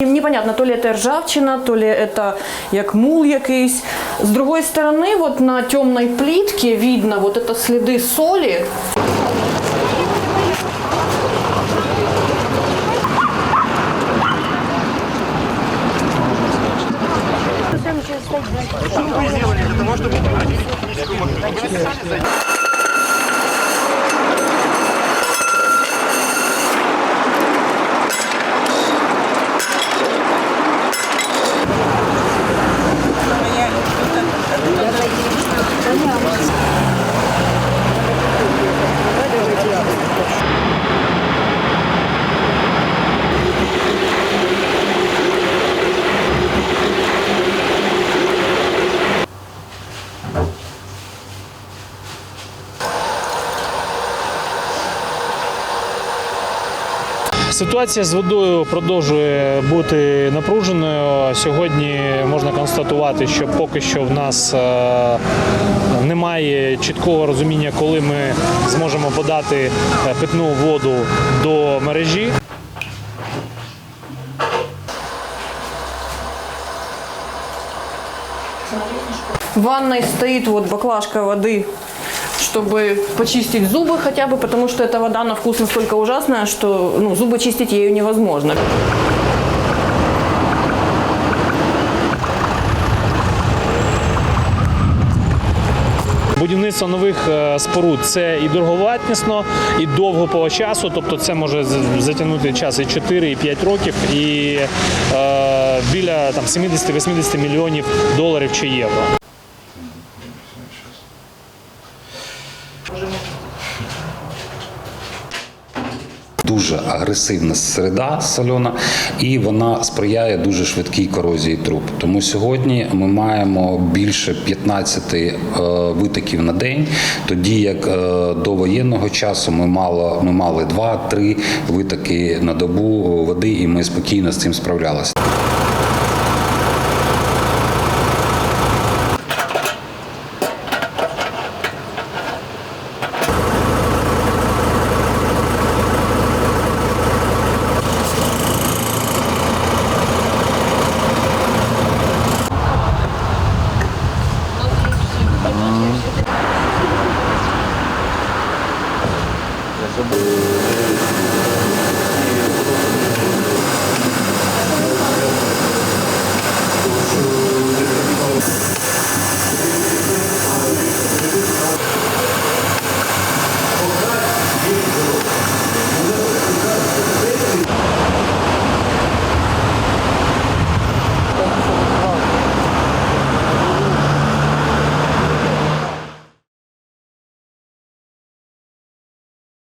Непонятно, то ли это ржавчина, то ли это як мул якийсь. З другої сторони, вот на темной плитке видно вот это следы соли. Ситуація з водою продовжує бути напруженою. Сьогодні можна констатувати, що поки що в нас е, немає чіткого розуміння, коли ми зможемо подати е, питну воду до мережі. В ванной стоит вот баклажка воды, чтобы почистить зубы хотя бы, потому что эта вода на вкус настолько ужасная, что ну, зубы чистить ею невозможно. Будівництво нових е, споруд це і дороговартісно, і довго по часу. Тобто це може з- затягнути час і 4, і 5 років, і е, біля там 70-80 мільйонів доларів чи євро. Дуже агресивна середа сольона, і вона сприяє дуже швидкій корозії труб. Тому сьогодні ми маємо більше 15 е, витоків на день, тоді як е, до воєнного часу ми мало ми мали 2-3 витоки на добу води, і ми спокійно з цим справлялися.